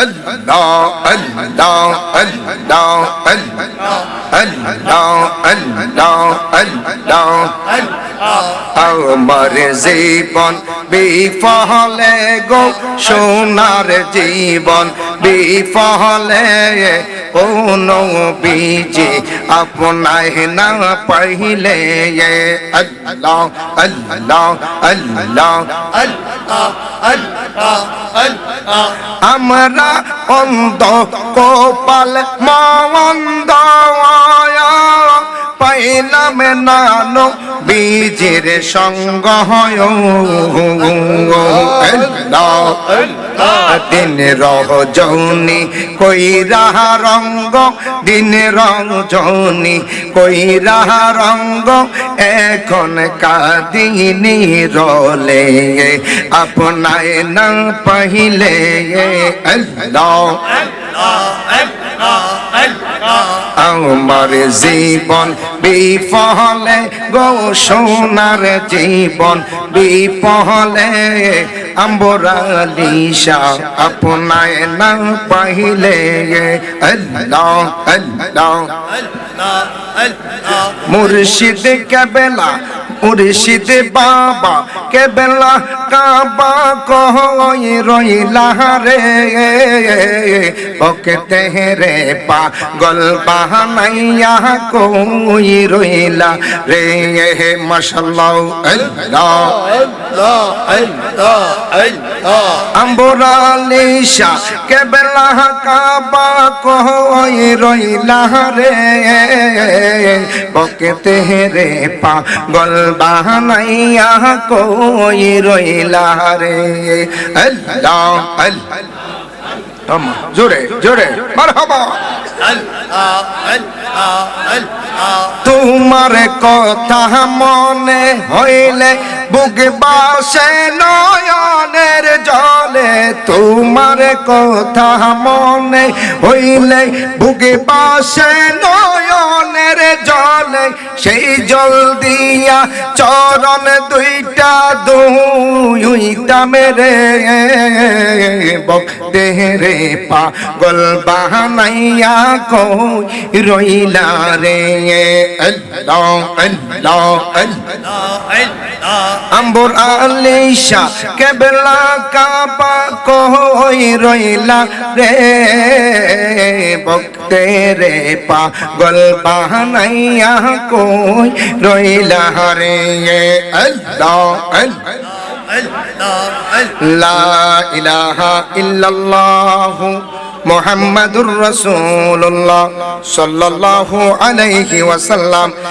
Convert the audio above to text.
আল্লাহ আল্লাহ আল্লাহ আল্লাহ আল্লাহ আল্লাহ আমার জীবন বিফলে গো, সোনার জীবন বিফলে কোন বীজে আপনায় না পাইলে আল্লাহ আল্লাহ আল্লাহ আমরা অন্ধ কোপাল মন্দ পাইলাম নানো বীজের সঙ্গ হয় দিন রজনী কই রাহা রঙ্গ দিন রজনী কই রাহা রঙ্গ এখন কাদিনী রলে আপনায় না পাইলে আল্লাহ। আমার জীবন বিফলে গো সোনার জীবন বিফলে। আম্বরালিশা আপনায় না পাইলে আল্লাহ আল্লাহ। মুর্শিদ কেবেলা মুর্শিদ বাবা, কেবেলা কাবা কই রইলা রে। পকেতে রে পাগল বাহানাইয়া কই রইলা রে। হে মাশাল্লাহ, আল্লাহ আম্বরালিশা, কেবেলা কাবা কই রইলা রে। পকেতে রে পাগল বাহানাইয়া কই রইলা রে? আল্লাহ আল্লাহ। জোরে জোরে, মারহাবা। তোমার কথা মনে হইলে বুক বাসে নয়নের জলে। তোমার কথা মনে হইলে বুক বাসে নয়নের সেই জল দিয়া চরণ দুইটা দুইটা মেরে বক্তে রে পাগল বাহানাইয়া কই রইলা রে? আল্লাহ আল্লাহ আল্লাহ। আম্বর আলিশা, কেবলা কাবা কই রইলা রে বক্তে রে পাগল বাহানাইয়া কই রইলা রে আল্লাহ। লা ইলাহা ইল্লাল্লাহ মুহাম্মাদুর রাসূলুল্লাহ। সাল্লাল্লাহু আলাইহি ওয়াসাল্লাম।